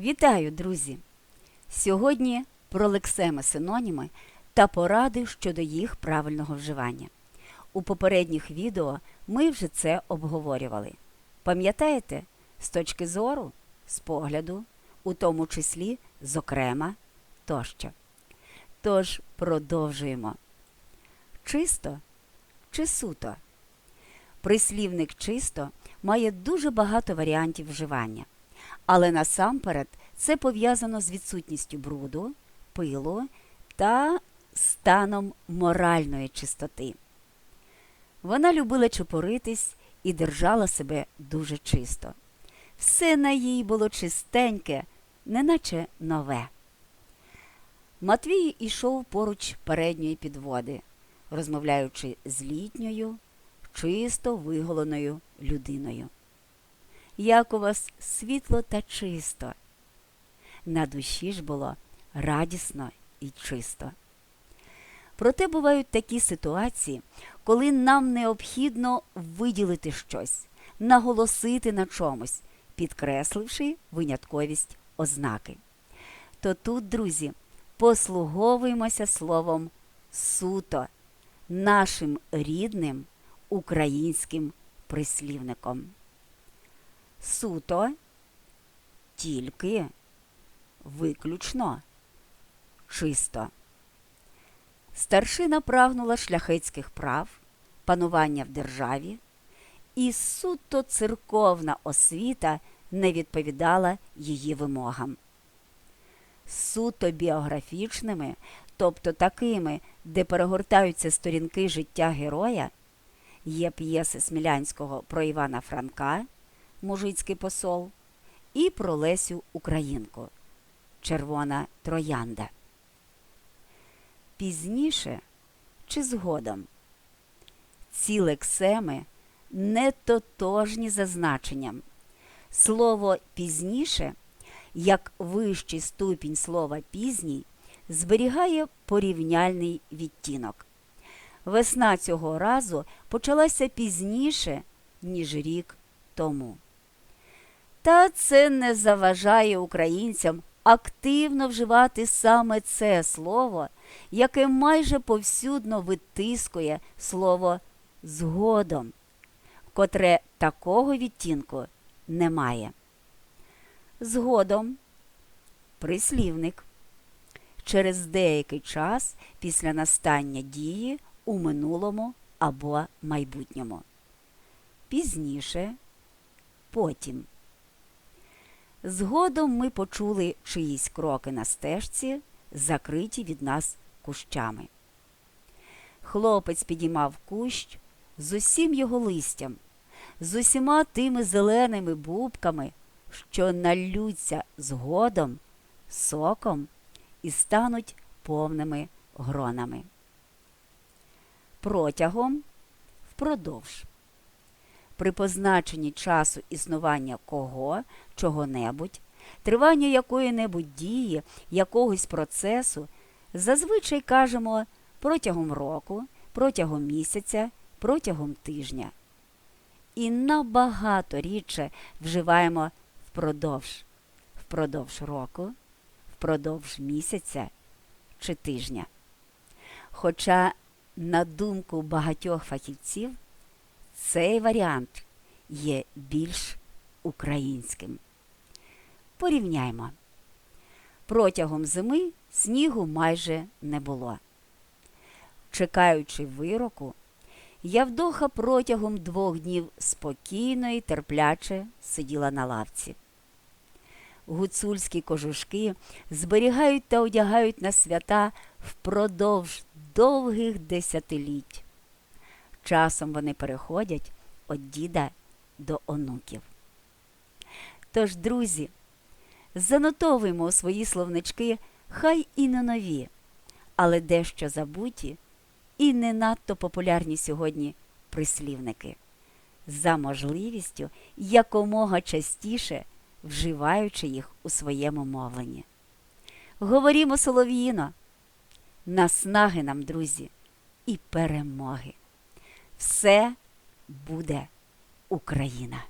Вітаю, друзі! Сьогодні про лексеми синоніми та поради щодо їх правильного вживання. У попередніх відео ми вже це обговорювали. Пам'ятаєте, з точки зору, з погляду, у тому числі, зокрема, тощо. Тож продовжуємо. Чисто чи суто? Прислівник чисто має дуже багато варіантів вживання. Але насамперед це пов'язано з відсутністю бруду, пилу та станом моральної чистоти. Вона любила чепуритись і держала себе дуже чисто. Все на їй було чистеньке, неначе нове. Матвій ішов поруч передньої підводи, розмовляючи з літньою, чисто виголеною людиною як у вас світло та чисто. На душі ж було радісно і чисто. Проте бувають такі ситуації, коли нам необхідно виділити щось, наголосити на чомусь, підкресливши винятковість ознаки. То тут, друзі, послуговуємося словом суто, нашим рідним українським прислівником суто, тільки, виключно, чисто. Старшина прагнула шляхетських прав, панування в державі, і суто церковна освіта не відповідала її вимогам. Суто біографічними, тобто такими, де перегортаються сторінки життя героя, є п'єси Смілянського про Івана Франка мужицький посол, і про Лесю Українку Червона Троянда. Пізніше чи згодом ці лексеми не тотожні за значенням. Слово пізніше, як вищий ступінь слова пізній, зберігає порівняльний відтінок. Весна цього разу почалася пізніше, ніж рік тому. Та це не заважає українцям активно вживати саме це слово, яке майже повсюдно витискує слово згодом, котре такого відтінку немає. Згодом прислівник через деякий час після настання дії у минулому або майбутньому. Пізніше, потім. Згодом ми почули чиїсь кроки на стежці, закриті від нас кущами. Хлопець підіймав кущ з усім його листям, з усіма тими зеленими бубками, що налються згодом, соком і стануть повними гронами. Протягом впродовж при позначенні часу існування кого, чого-небудь, тривання якої-небудь дії, якогось процесу, зазвичай кажемо протягом року, протягом місяця, протягом тижня. І набагато рідше вживаємо впродовж, впродовж року, впродовж місяця чи тижня. Хоча, на думку багатьох фахівців, цей варіант є більш українським. Порівняймо. Протягом зими снігу майже не було. Чекаючи вироку, Явдоха протягом двох днів спокійно і терпляче сиділа на лавці. Гуцульські кожушки зберігають та одягають на свята впродовж довгих десятиліть. Часом вони переходять від діда до онуків. Тож, друзі, занотовуємо у свої словнички хай і не нові, але дещо забуті і не надто популярні сьогодні прислівники, за можливістю якомога частіше вживаючи їх у своєму мовленні. Говорімо солов'їно, наснаги нам, друзі, і перемоги! Все буде Україна!